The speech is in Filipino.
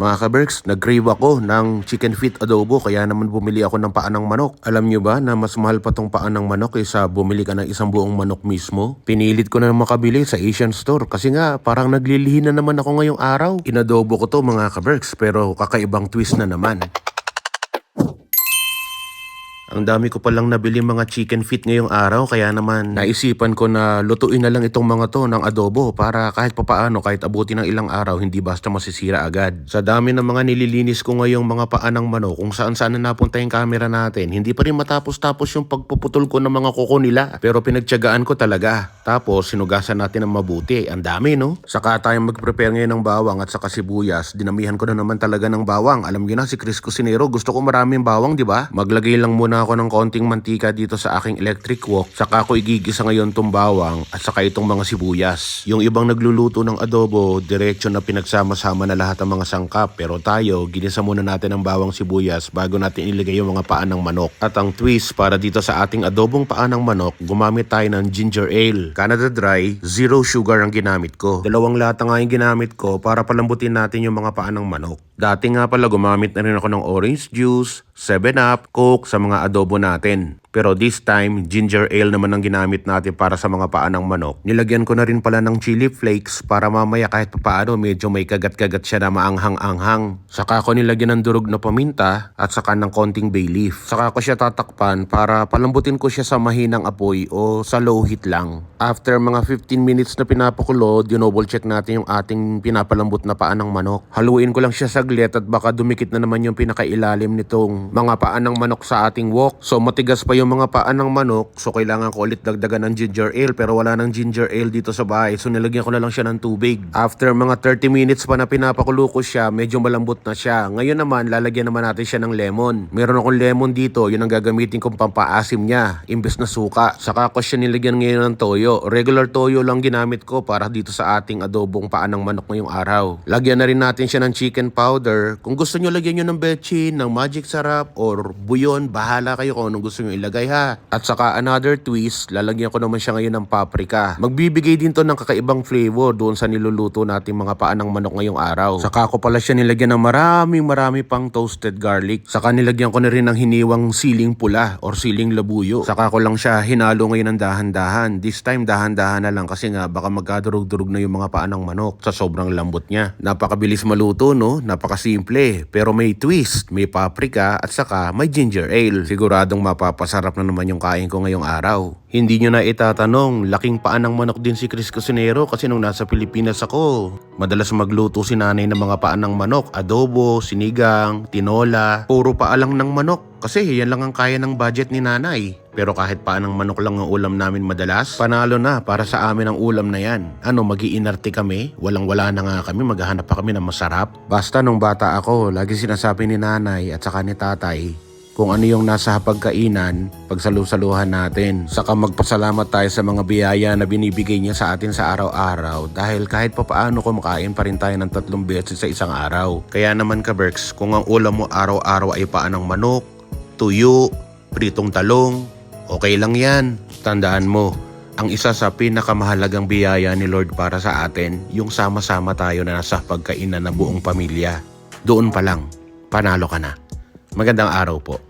Mga kaberks, nag-crave ako ng chicken feet adobo kaya naman bumili ako ng paa ng manok. Alam nyo ba na mas mahal pa tong paa ng manok kaysa bumili ka ng isang buong manok mismo? Pinilit ko na makabili sa Asian store kasi nga parang naglilihi na naman ako ngayong araw. Inadobo ko to mga kaberks pero kakaibang twist na naman. Ang dami ko palang nabili mga chicken feet ngayong araw kaya naman naisipan ko na lutuin na lang itong mga to ng adobo para kahit papaano kahit abuti ng ilang araw hindi basta masisira agad. Sa dami ng mga nililinis ko ngayong mga paa ng manok kung saan saan na napunta yung camera natin hindi pa rin matapos-tapos yung pagpuputol ko ng mga kuko nila pero pinagtyagaan ko talaga. Tapos sinugasan natin ng mabuti. Ang dami no? Saka tayong mag-prepare ngayon ng bawang at saka sibuyas. Dinamihan ko na naman talaga ng bawang. Alam niyo na si Chris Cusinero gusto ko maraming bawang di ba? Maglagay lang muna ako ng konting mantika dito sa aking electric wok. Saka ako igigisa ngayon tong bawang at saka itong mga sibuyas. Yung ibang nagluluto ng adobo, diretso na pinagsama-sama na lahat ng mga sangkap. Pero tayo, ginisa muna natin ang bawang sibuyas bago natin ilagay yung mga paan ng manok. At ang twist para dito sa ating adobong paan ng manok, gumamit tayo ng ginger ale. Canada Dry, zero sugar ang ginamit ko. Dalawang lata nga yung ginamit ko para palambutin natin yung mga paan ng manok. Dati nga pala gumamit na rin ako ng orange juice, 7-Up, Coke sa mga adobo natin. Pero this time, ginger ale naman ang ginamit natin para sa mga paa ng manok. Nilagyan ko na rin pala ng chili flakes para mamaya kahit papaano medyo may kagat-kagat siya na maanghang-anghang. Saka ko nilagyan ng durog na paminta at saka ng konting bay leaf. Saka ko siya tatakpan para palambutin ko siya sa mahinang apoy o sa low heat lang. After mga 15 minutes na pinapakulo, dinoble check natin yung ating pinapalambot na paa ng manok. Haluin ko lang siya saglit at baka dumikit na naman yung pinakailalim nitong mga paa ng manok sa ating wok. So matigas pa yung mga paa ng manok, so kailangan ko ulit dagdagan ng ginger ale pero wala nang ginger ale dito sa bahay. So nilagyan ko na lang siya ng tubig. After mga 30 minutes pa na pinapakulo ko siya, medyo malambot na siya. Ngayon naman, lalagyan naman natin siya ng lemon. Meron akong lemon dito, yun ang gagamitin kong pampaasim niya, imbes na suka. Saka ko siya nilagyan ngayon ng toyo. Regular toyo lang ginamit ko para dito sa ating adobong paa ng manok ngayong araw. Lagyan na rin natin siya ng chicken powder. Kung gusto nyo lagyan nyo ng bechin, ng magic sarap, or buyon, bahala kayo kung anong gusto nyo ilagay ha. At saka another twist, lalagyan ko naman siya ngayon ng paprika. Magbibigay din to ng kakaibang flavor doon sa niluluto nating mga paa ng manok ngayong araw. Saka ko pala siya nilagyan ng maraming marami pang toasted garlic. Saka nilagyan ko na rin ng hiniwang siling pula or siling labuyo. Saka ko lang siya hinalo ngayon ng dahan-dahan. This time dahan-dahan na lang kasi nga baka magkadurog-durog na yung mga paa ng manok sa sobrang lambot niya. Napakabilis maluto no? Napakasimple. Pero may twist, may paprika at saka may ginger ale. Siguradong mapapasarap na naman yung kain ko ngayong araw. Hindi nyo na itatanong, laking paa ng manok din si Chris Cusinero kasi nung nasa Pilipinas ako, madalas magluto si nanay ng mga paa ng manok, adobo, sinigang, tinola, puro paa lang ng manok. Kasi yan lang ang kaya ng budget ni nanay. Pero kahit paa ng manok lang ang ulam namin madalas, panalo na para sa amin ang ulam na yan. Ano, magiinarte kami? Walang-wala na nga kami, maghahanap pa kami ng masarap. Basta nung bata ako, lagi sinasabi ni nanay at saka ni tatay, kung ano yung nasa hapagkainan, pagsalusaluhan natin. Saka magpasalamat tayo sa mga biyaya na binibigay niya sa atin sa araw-araw dahil kahit papaano kumakain pa rin tayo ng tatlong beses sa isang araw. Kaya naman ka Berks, kung ang ulam mo araw-araw ay paan ng manok, tuyo, pritong talong, okay lang yan. Tandaan mo, ang isa sa pinakamahalagang biyaya ni Lord para sa atin, yung sama-sama tayo na nasa pagkainan ng buong pamilya. Doon pa lang, panalo ka na. Magandang araw po.